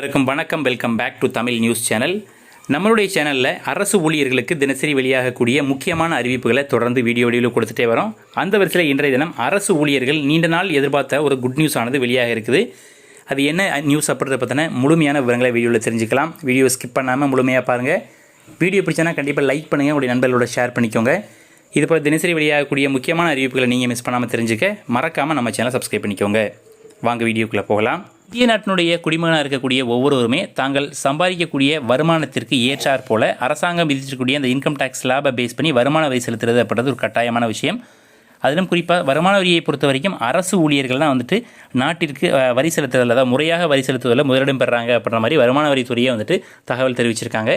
இருக்கும் வணக்கம். Welcome back to Tamil news channel நம்மளுடைய சேனலில் அரசு ஊழியர்களுக்கு தினசரி வெளியாகக்கூடிய முக்கியமான அறிவிப்புகளை தொடர்ந்து வீடியோ வடிவில் கொடுத்துட்டே வரோம். அந்த வரிசையில் இன்றைய தினம் அரசு ஊழியர்கள் நீண்ட நாள் எதிர்பார்த்த ஒரு குட் நியூஸ் ஆனது வெளியாக இருக்குது. அது என்ன நியூஸ் அப்படின்றத பற்றின முழுமையான விவரங்களை வீடியோவில் தெரிஞ்சுக்கலாம். வீடியோ ஸ்கிப் பண்ணாமல் முழுமையாக பாருங்கள் வீடியோ பிடிச்சனா கண்டிப்பாக லைக் பண்ணுங்கள் உங்களுடைய நண்பர்களோட ஷேர் பண்ணிக்கோங்க. இது போல் தினசரி வெளியாகக்கூடிய முக்கியமான அறிவிப்புகளை நீங்கள் மிஸ் பண்ணாமல் தெரிஞ்சுக்க மறக்காமல் நம்ம சேனலை சப்ஸ்கிரைப் பண்ணிக்கோங்க. வாங்க வீடியோக்குள்ளே போகலாம். இந்திய நாட்டினுடைய குடிமகனாக இருக்கக்கூடிய ஒவ்வொருவருமே தாங்கள் சம்பாதிக்கக்கூடிய வருமானத்திற்கு ஏற்றாற் போல அரசாங்கம் விதிச்சிருக்கக்கூடிய அந்த இன்கம் டேக்ஸ் லாபை பேஸ் பண்ணி வருமான வரி செலுத்துறது அப்படின்றது ஒரு கட்டாயமான விஷயம். அதிலும் குறிப்பாக வருமான வரியை பொறுத்த வரைக்கும் அரசு ஊழியர்கள் தான் வந்துட்டு நாட்டிற்கு வரி செலுத்துதல் அதாவது முறையாக வரி செலுத்துவதில் முதலிடம் பெறாங்க அப்படின்ற மாதிரி வருமான வரித்துறையை வந்துட்டு தகவல் தெரிவிச்சிருக்காங்க.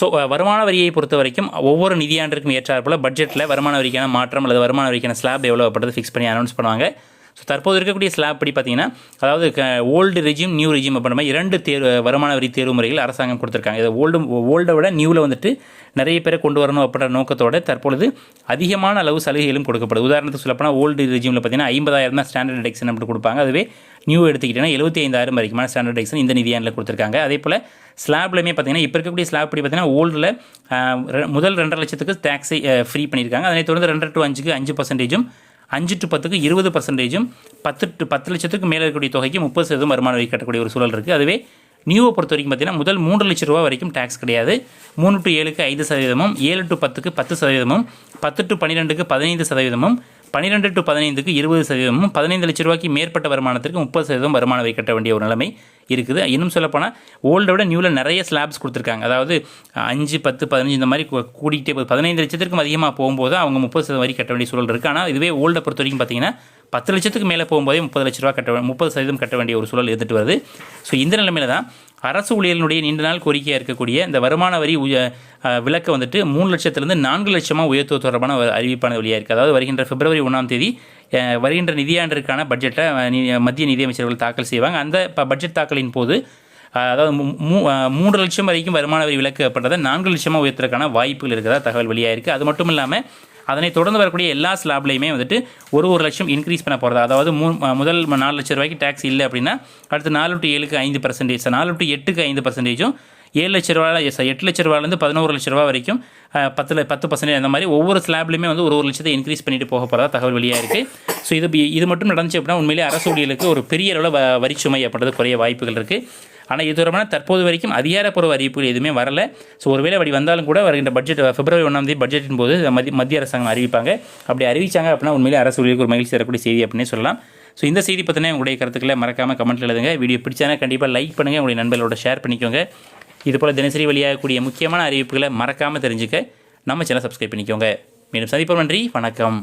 ஸோ வருமான வரியை பொறுத்த வரைக்கும் ஒவ்வொரு நிதியாண்டிற்கும் ஏற்றாற்போல் பட்ஜெட்டில் வருமான வரிக்கான மாற்றம் அல்லது வருமான வரிக்கான ஸ்லாப் எவ்வளோ அப்படின்றது ஃபிக்ஸ் பண்ணி அனௌன்ஸ் பண்ணுவாங்க. ஸோ தற்போது இருக்கக்கூடிய ஸ்லாப் படி பார்த்தீங்கன்னா அதாவது ஓல்டு ரெஜிம் நியூ ரெஜிம் அப்படின்ற மாதிரி இரண்டு தேர்வு வருமான வரி தேர்வு முறைகள் அரசாங்கம் கொடுத்துருக்காங்க. இதை ஓல்டு ஓல்டை விட நியூவில் வந்துட்டு நிறைய பேரை கொண்டு வரணும் அப்படின்ற நோக்கத்தோட தற்பொழுது அதிகமான அளவு சலுகைகளும் கொடுக்கப்படுது. உதாரணத்துக்கு சொல்லப்போனால் ஓல்டு ரெஜிமில் பார்த்தீங்கன்னா ஐம்பதாயிரம் தான் ஸ்டாண்டர்ட் டெக்ஷன் அப்படி கொடுப்பாங்க. அதுவே நியூ எடுத்துக்கிட்டேன்னா எழுபத்தி ஐந்தாயிரம் வரைக்குமான ஸ்டாண்டர்ட் டெக்ஷன் இந்த நிதியாண்டில் கொடுத்துருக்காங்க. அதே போல் ஸ்லாப்லையுமே பார்த்தீங்கன்னா இப்போ இருக்கக்கூடிய ஸ்லாப் படி பார்த்தீங்கன்னா ஓல்டில் முதல் ரெண்டரை லட்சத்துக்கு டேக்ஸை ஃப்ரீ பண்ணியிருக்காங்க. அதனை தொடர்ந்து ரெண்டரை டு அஞ்சுக்கு அஞ்சு பர்சன்டேஜும் அஞ்சு டு பத்துக்கு இருபது பர்சன்டேஜும் பத்து டு பத்து லட்சத்துக்கு மேலே இருக்கக்கூடிய தொகைக்கு முப்பது சதவீதம் வருமான வரி கட்டக்கூடிய ஒரு சூழல் இருக்குது அதுவே நியூவை பொறுத்த வரைக்கும் பார்த்தீங்கன்னா முதல் மூன்று லட்ச ரூபா வரைக்கும் டேக்ஸ் கிடையாது. மூணு டு ஏழுக்கு ஐந்து சதவீதமும் ஏழு டு பத்துக்கு பத்து சதவீதமும் பத்து டு பன்னிரெண்டுக்கு பதினைந்து சதவீதமும் பன்னிரெண்டு டு பதினைந்துக்கு இருபது சதவீதமும் பதினைந்து லட்ச ரூபாய்க்கு மேற்பட்ட வருமானத்திற்கு முப்பது சதவீதம் வருமான வரி கட்ட வேண்டிய ஒரு நிலைமை இருக்குது. இன்னும் சொல்லப்போனால் ஓல்டை விட நியூவில் நிறைய ஸ்லாப்ஸ் கொடுத்துருக்காங்க. அதாவது அஞ்சு பத்து பதினஞ்சு இந்த மாதிரி கூ- கூடிக்கிட்டே போகுது. பதினைந்து லட்சத்திற்கும் அதிகமாக போகும்போது அவங்க முப்பது சதவீதம் வரி கட்ட வேண்டிய சூழல் இருக்குது ஆனால் இதுவே ஓல்டை பொறுத்த வரைக்கும் பார்த்தீங்கன்னா பத்து லட்சத்துக்கு மேலே போகும்போதே முப்பது லட்ச ரூபா கட்ட முப்பது சதவீதம் கட்ட வேண்டிய ஒரு சூழல் இருந்துட்டு வருது. ஸோ இந்த நிலைமையில தான் அரசு ஊழியர்களுடைய நீண்ட நாள் கோரிக்கையாக இருக்கக்கூடிய இந்த வருமான வரி உய விலக்கை வந்துட்டு மூணு லட்சத்திலிருந்து நான்கு லட்சமாக உயர்த்துவது தொடர்பான ஒரு அறிவிப்பான வழியாக இருக்குது அதாவது வருகின்ற பிப்ரவரி ஒன்றாம் தேதி வருகின்ற நிதியாண்டிற்கான பட்ஜெட்டை மத்திய நிதியமைச்சர்கள் தாக்கல் செய்வாங்க. அந்த பட்ஜெட் தாக்கலின் போது அதாவது மூ- மூன்று லட்சம் வரைக்கும் வருமான வரி விலக்கு அப்படின்றத நான்கு லட்சமாக உயர்த்துறதுக்கான வாய்ப்புகள் இருக்கிறதா தகவல் வெளியாக இருக்குது அது மட்டும் இல்லாமல் அதனை தொடர்ந்து வரக்கூடிய எல்லா ஸ்லாப்லையுமே வந்துட்டு ஒரு ஒரு லட்சம் இன்க்ரீஸ் பண்ண போகிறதா அதாவது மூ முதல் நாலு லட்ச ரூபாய்க்கு டேக்ஸ் இல்லை அப்படின்னா அடுத்து நாலு டு ஏழுக்கு ஐந்து பர்சன்டேஜ் நாலு டு எட்டுக்கு ஐந்து பர்சன்டேஜும் ஏழு லட்ச ரூபாயில் எஸ் எட்டு லட்ச ரூபாயிலேருந்து பதினோரு லட்ச ரூபா வரைக்கும் பத்தில் பத்துல பத்து பர்சன்டேஜ் அந்த மாதிரி ஒவ்வொரு ஸ்லாப்லையுமே வந்து ஒரு ஒரு லட்சத்தை இன்க்ரீஸ் பண்ணிட்டு போக போகிறதா தகவல் வெளியாக இருக்குது ஸோ இது இது மட்டும் நடந்துச்சு அப்படின்னா உண்மையிலேயே அரசு ஊழியர்களுக்கு ஒரு பெரிய அளவில் வ வரிச்சுமை அப்படின்றது குறைய வாய்ப்புகள் இருக்குது ஆனால் இது தொடர்பான தற்போது வரைக்கும் அதிகாரப்பூர்வ அறிவிப்புகள் எதுவுமே வரல. ஸோ ஒருவேளை அப்படி வந்தாலும் கூட வருகின்ற பட்ஜெட் பிப்ரவரி ஒன்றாம் தேதி பட்ஜெட்டின் போது மத்திய மத்திய அரசாங்கம் அறிவிப்பாங்க. அப்படி அறிவிச்சாங்க அப்படின்னா உண்மையிலே அரசு ஒரு மகிழ்ச்சி தரக்கூடிய செய்தி அப்படின்னே சொல்லலாம். ஸோ இந்த செய்தி பற்றின உங்களுடைய கருத்துக்களை மறக்காமல் கமெண்ட்டில் எழுதுங்க. வீடியோ பிடிச்சானா கண்டிப்பாக லைக் பண்ணுங்கள் உங்களுடைய நண்பர்களோட ஷேர் பண்ணிக்கோங்க. இது போல் தினசரி வெளியாகக்கூடிய முக்கியமான அறிவிப்புகளை மறக்காமல் தெரிஞ்சுக்க நம்ம சேனல் சப்ஸ்கிரைப் பண்ணிக்கோங்க. மீண்டும் சந்திப்போம் நன்றி வணக்கம்.